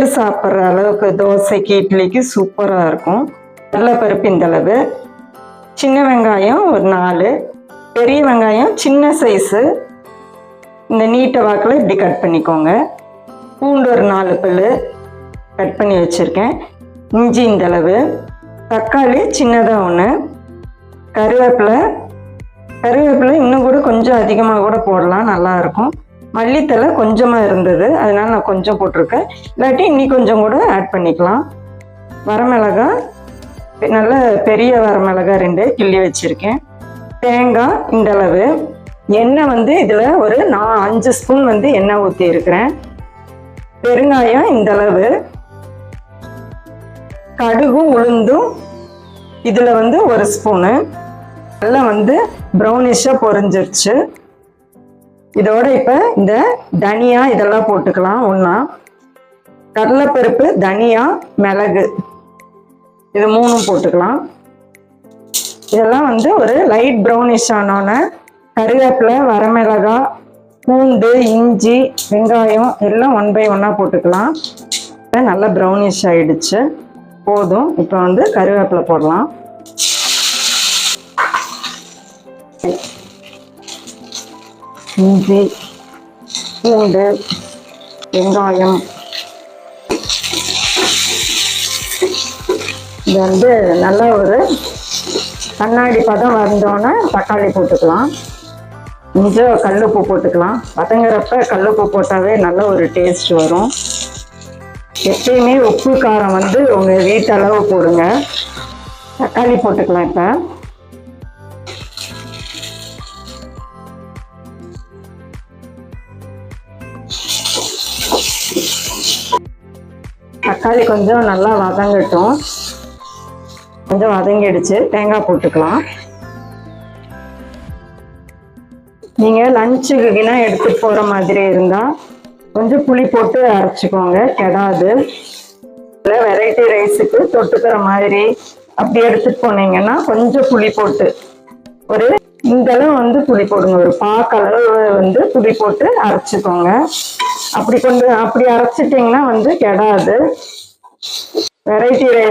சாப்பிட்ற அளவுக்கு தோசைக்கு இட்லிக்கு சூப்பராக இருக்கும். கடலைப்பருப்பு இந்த அளவு. சின்ன வெங்காயம் ஒரு நாலு. பெரிய வெங்காயம் சின்ன சைஸு இந்த நீட்டை வாக்கில் இப்படி கட் பண்ணிக்கோங்க. பூண்டு ஒரு நாலு பல் கட் பண்ணி வச்சுருக்கேன். இஞ்சி இந்தளவு தக்காளி சின்னதாக ஒன்று கருவேப்பிலை. கருவேப்பிலை இன்னும் கூட கொஞ்சம் அதிகமாக கூட போடலாம். நல்லாயிருக்கும் மல்லித்தலை கொஞ்சமாக இருந்தது. அதனால நான் கொஞ்சம் போட்டிருக்கேன். இல்லாட்டி இன்னி கொஞ்சம் கூட ஆட் பண்ணிக்கலாம். வரமிளகாய் நல்ல பெரிய வரமிளகாய் ரெண்டு கிள்ளி வச்சுருக்கேன். தேங்காய் இந்த அளவு. எண்ணெய் வந்து இதில் ஒரு நான் அஞ்சு ஸ்பூன் வந்து எண்ணெய் ஊற்றி இருக்கிறேன். பெருங்காயம் இந்த அளவு. கடுகும் உளுந்தும் இதில் வந்து ஒரு ஸ்பூனு நல்லா வந்து ப்ரௌனிஷாக பொரிஞ்சிருச்சு. இதோட இப்போ இந்த தனியா இதெல்லாம் போட்டுக்கலாம். ஒன்றா கடலைப்பருப்பு தனியா மிளகு. இது மூணும் போட்டுக்கலாம். இதெல்லாம் வந்து ஒரு லைட் ப்ரௌனிஷ் ஆனோன்னே கருவேப்பிலை வரமிளகாய் பூண்டு இஞ்சி வெங்காயம் எல்லாம் ஒன் பை ஒன்னாக போட்டுக்கலாம். நல்லா ப்ரௌனிஷ் ஆயிடுச்சு. போதும். இப்போ வந்து கருவேப்பிலை போடலாம். இஞ்சி பூண்டு வெங்காயம் இது வந்து நல்ல ஒரு கண்ணாடி பதம் வந்தோன்னே தக்காளி போட்டுக்கலாம். கொஞ்சம் கல்லுப்பு போட்டுக்கலாம். வதங்குறப்ப கல்லுப்பு போட்டாவே நல்ல ஒரு டேஸ்ட் வரும். எப்பயுமே உப்பு காரம் வந்து உங்கள் வீட்டளவு போடுங்க. தக்காளி போட்டுக்கலாம் இப்போ. தக்காளி கொஞ்சம் நல்லா வதங்கட்டும். கொஞ்சம் வதங்கிடுச்சு. தேங்காய் போட்டுக்கலாம். நீங்கள் லஞ்சுக்குனா எடுத்துகிட்டு போகிற மாதிரி இருந்தால் கொஞ்சம் புளி போட்டு அரைச்சிக்கோங்க. கெடாது. இல்லை வெரைட்டி ரைஸுக்கு தொட்டுக்கிற மாதிரி அப்படி எடுத்துகிட்டு போனீங்கன்னா கொஞ்சம் புளி போட்டு ஒரு இந்தளவு வந்து புளி போடுங்க. ஒரு பாக்களவு வந்து புளி போட்டு அரைச்சிக்கோங்க. அப்படி கொண்டு அப்படி அரைச்சிட்டிங்கன்னா வந்து கெடாது. Variety rice